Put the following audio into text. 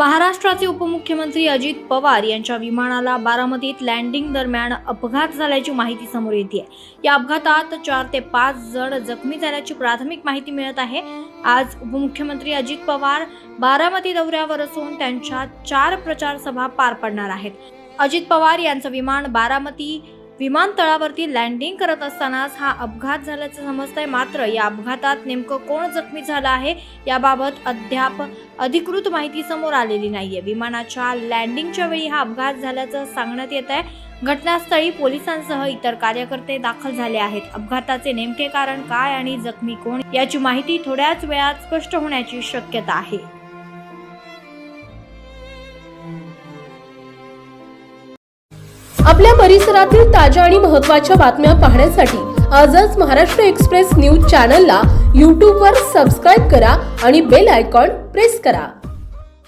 महाराष्ट्राचे उपमुख्यमंत्री अजित पवार यांच्या विमानाला बारामतीत लँडिंग दरम्यान अपघात झाल्याची माहिती समोर येते या अपघातात चार ते पाच जण जखमी झाल्याची प्राथमिक माहिती मिळत आहे. आज उपमुख्यमंत्री अजित पवार बारामती दौऱ्यावर असून त्यांच्या चार प्रचार सभा पार पडणार आहेत. अजित पवार यांचं विमान बारामती विमानतळावरती लँडिंग करत असतानाच हा अपघात झाल्याचं समजतंय. मात्र या अपघातात नेमकं कोण जखमी झालं आहे याबाबत अद्याप अधिकृत माहिती समोर आलेली नाहीये. विमानाच्या लँडिंगच्या वेळी हा अपघात झाल्याचं सांगण्यात येत आहे घटनास्थळी पोलिसांसह इतर कार्यकर्ते दाखल झाले आहेत. अपघाताचे नेमके कारण काय आणि जखमी कोण याची माहिती थोड्याच वेळात स्पष्ट होण्याची शक्यता आहे. आपल्या परिसरातील ताज्या आणि महत्त्वाच्या बातम्या पाहण्यासाठी आजच महाराष्ट्र एक्सप्रेस न्यूज चॅनलला यूट्यूबवर सबस्क्राईब करा आणि बेल आयकॉन प्रेस करा.